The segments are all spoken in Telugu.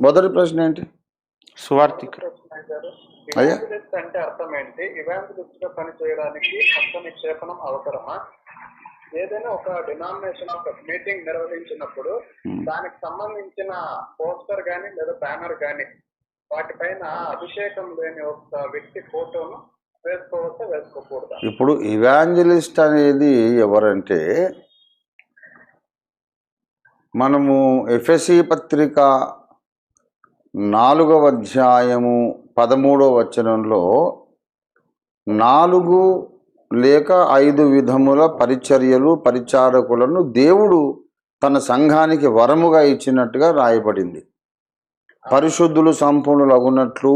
మొదటి ప్రశ్న ఏంటి? సువార్థిక. అయ్యా. ఇవాంజలిస్ట్ అంటే అర్థం ఏంటి? ఇవాంజలిస్ట్గా పని చేయడానికి హస్త నిక్షేపణం అవసరమా? ఏదైనా ఒక డినామినేషన్ ఒక మీటింగ్ నిర్వహించినప్పుడు దానికి సంబంధించిన పోస్టర్ గాని లేదా బ్యానర్ గాని వాటిపైన అభిషేకం లేని ఒక వ్యక్తి ఫోటోను వేసుకోవచ్చా వేసుకోకూడదా? ఇప్పుడు ఇవాంజలిస్ట్ అనేది ఎవరంటే మనము ఎఫ్ఎసి పత్రిక నాలుగవ అధ్యాయము పదమూడవ వచనంలో నాలుగు లేక ఐదు విధముల పరిచర్యలు పరిచారకులను దేవుడు తన సంఘానికి వరముగా ఇచ్చినట్టుగా రాయబడింది. పరిశుద్ధులు సంపూర్ణులు అగునట్లు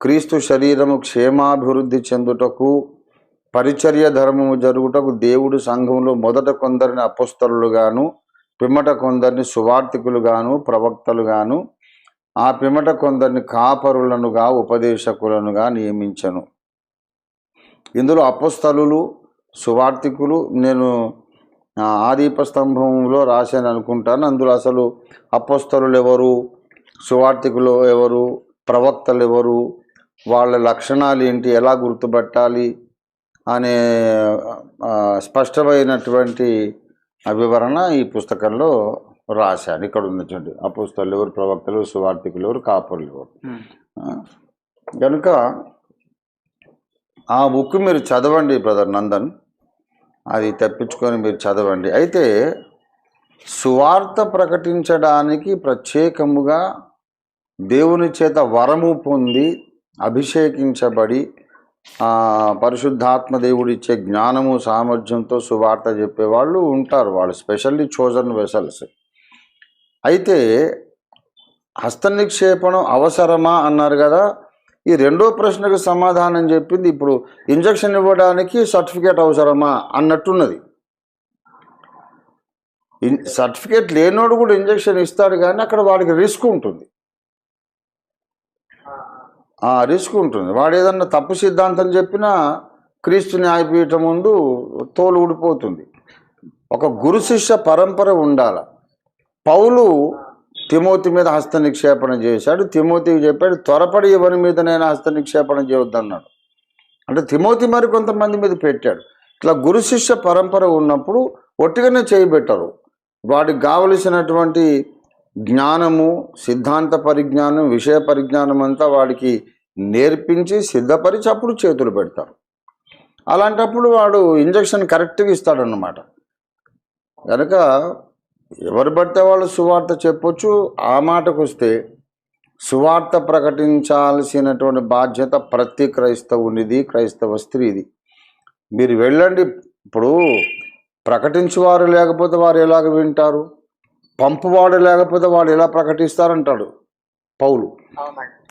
క్రీస్తు శరీరము క్షేమాభివృద్ధి చెందుటకు పరిచర్య ధర్మము జరుగుటకు దేవుడు సంఘంలో మొదట కొందరిని అపుస్తలుగాను పిమ్మట కొందరిని సువార్థికులుగాను ప్రవక్తలుగాను ఆ పిమ్మట కొందరిని కాపరులనుగా ఉపదేశకులనుగా నియమించను. ఇందులో అపస్థలులు సువార్థికులు నేను ఆ, ఆదీప స్తంభంలో రాశాను అనుకుంటాను. అందులో అసలు అపస్థలులు ఎవరు సువార్థికులు ఎవరు ప్రవక్తలు ఎవరు వాళ్ళ లక్షణాలు ఏంటి ఎలా గుర్తుపట్టాలి అనే స్పష్టమైనటువంటి వివరణ ఈ పుస్తకంలో రాశాను ఇక్కడ ఉన్నటువంటి అపుస్తలు ఎవరు ప్రవక్తలు సువార్థికులు ఎవరు కాపురులు ఎవరు కనుక ఆ బుక్ మీరు చదవండి బ్రదర్ నందన్. అది తెప్పించుకొని మీరు చదవండి. అయితే సువార్త ప్రకటించడానికి ప్రత్యేకముగా దేవుని చేత వరము పొంది అభిషేకించబడి పరిశుద్ధాత్మ దేవుడు ఇచ్చే జ్ఞానము సామర్థ్యంతో సువార్త చెప్పేవాళ్ళు ఉంటారు. వాళ్ళు స్పెషల్లీ చోజన్ వెసల్స్. అయితే హస్త నిక్షేపణం అవసరమా అన్నారు కదా. ఈ రెండో ప్రశ్నకు సమాధానం చెప్పింది ఇప్పుడు ఇంజక్షన్ ఇవ్వడానికి సర్టిఫికేట్ అవసరమా అన్నట్టున్నది. సర్టిఫికేట్ లేనోడు కూడా ఇంజక్షన్ ఇస్తాడు కానీ అక్కడ వాడికి రిస్క్ ఉంటుంది. ఆ రిస్క్ ఉంటుంది. వాడు ఏదన్నా తప్పు సిద్ధాంతం చెప్పినా క్రీస్తు న్యాయపీఠం ముందు తోలు ఊడిపోతుంది. ఒక గురు శిష్య పరంపర ఉండాలి. పౌలు తిమోతి మీద హస్త నిక్షేపణ చేశాడు. తిమోతి చెప్పాడు త్వరపడి ఎవరి మీద నేను హస్త నిక్షేపణ చేయొద్దన్నాడు. అంటే తిమోతి మరి కొంతమంది మీద పెట్టాడు. ఇట్లా గురు శిష్య పరంపర ఉన్నప్పుడు ఒట్టిగానే చేయబెట్టరు. వాడికి కావలసినటువంటి జ్ఞానము సిద్ధాంత పరిజ్ఞానం విషయ పరిజ్ఞానం అంతా వాడికి నేర్పించి సిద్ధపరిచి అప్పుడు చేతులు పెడతారు. అలాంటప్పుడు వాడు ఇంజక్షన్ కరెక్ట్గా ఇస్తాడన్నమాట. కనుక ఎవరు పడితే వాళ్ళు సువార్త చెప్పొచ్చు. ఆ మాటకు వస్తే సువార్త ప్రకటించాల్సినటువంటి బాధ్యత ప్రతి క్రైస్తవునిది క్రైస్తవ స్త్రీది. మీరు వెళ్ళండి. ఇప్పుడు ప్రకటించేవారు లేకపోతే వారు ఎలాగ వింటారు? పంపువాడు లేకపోతే వాడు ఎలా ప్రకటిస్తారంటాడు పౌలు.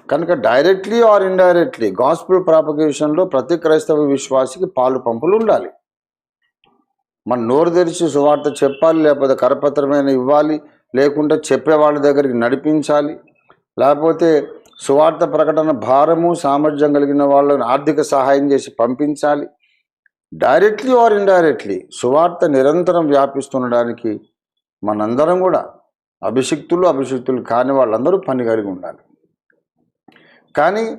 కనుక డైరెక్ట్లీ ఆర్ ఇండైరెక్ట్లీ గాస్పుల్ ప్రాపగేషన్లో ప్రతి క్రైస్తవ విశ్వాసికి పాలు పంపులు ఉండాలి. మన నోరు తెరిచి సువార్త చెప్పాలి లేకపోతే కరపత్రమైన ఇవ్వాలి లేకుంటే చెప్పే వాళ్ళ దగ్గరికి నడిపించాలి. లేకపోతే సువార్త ప్రకటన భారము సామర్థ్యం కలిగిన వాళ్ళని ఆర్థిక సహాయం చేసి పంపించాలి. డైరెక్ట్లీ ఆర్ ఇండైరెక్ట్లీ సువార్త నిరంతరం వ్యాపిస్తుండడానికి మనందరం కూడా అభిషిక్తులు అభిషిక్తులు కాని వాళ్ళందరూ పని కలిగి ఉండాలి. కానీ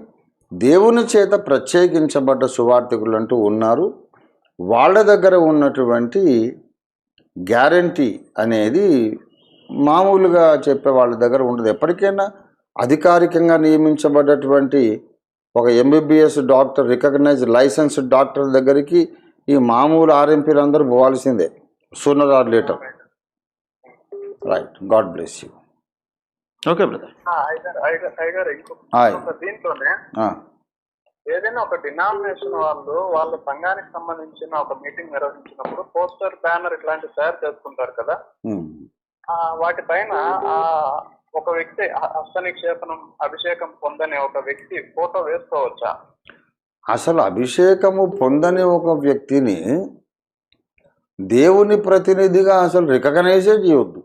దేవుని చేత ప్రత్యేకించబడ్డ సువార్థికులు అంటూ ఉన్నారు. వాళ్ళ దగ్గర ఉన్నటువంటి గ్యారంటీ అనేది మామూలుగా చెప్పే వాళ్ళ దగ్గర ఉండదు. ఎప్పటికైనా అధికారికంగా నియమించబడ్డటువంటి ఒక MBBS doctor recognise licensed doctor దగ్గరికి ఈ మామూలు ఆర్ఎంపీలు అందరూ పోవాల్సిందే sooner or later right God bless you okay brother దీంట్లోనే ఏదైనా ఒక డినామినేషన్ వాళ్ళు వాళ్ళ సంఘానికి సంబంధించిన ఒక మీటింగ్ నిర్వహించినప్పుడు పోస్టర్ బ్యానర్ ఇట్లాంటివి తయారు చేసుకుంటారు కదా. ఆ, వాటిపైన ఆ ఒక వ్యక్తి హ- హస్త నిక్షేపణం అభిషేకం పొందని ఒక వ్యక్తి ఫోటో వేసుకోవచ్చా? అసలు అభిషేకము పొందని ఒక వ్యక్తిని దేవుని ప్రతినిధిగా అసలు రికగ్నైజే చేయొద్దు.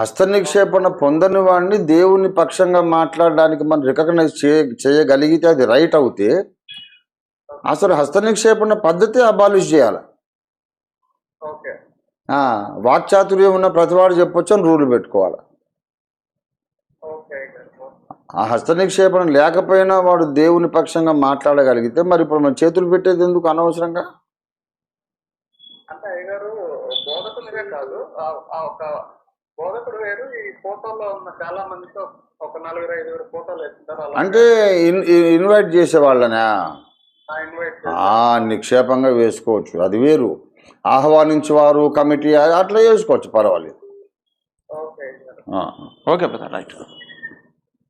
హస్త నిక్షేపణ పొందని వాడిని దేవుని పక్షంగా మాట్లాడడానికి మనం రికగ్నైజ్ చేయ చేయగలిగితే అది రైట్ అవుతే అసలు హస్త నిక్షేపణ పద్ధతి అబాలిష్ చేయాలి. వాక్చాతుర్యం ఉన్న ప్రతివాడు చెప్పొచ్చు అని రూల్ పెట్టుకోవాలి. ఆ హస్త నిక్షేపణ లేకపోయినా వాడు దేవుని పక్షంగా మాట్లాడగలిగితే మరి ఇప్పుడు మన చేతులు పెట్టేది ఎందుకు అనవసరంగా? అంటే కాదు బోధకుడు వేరు. ఈ ఫోటోలో ఉన్న చాలా మందితో ఒక నలుగురు ఐదుగురు ఫోటోలు వేస్తుంటారు అలా అంటే ఇన్- ఇన్- ఇన్వైట్ చేసే వాళ్ళనా? ఇన్వైట్ ఆ, నిక్షేపంగా వేసుకోవచ్చు. అది వేరు. ఆహ్వానించేవారు కమిటీ అట్లా వేసుకోవచ్చు. పర్వాలేదు. ఓకే. Okay brother. రైట్.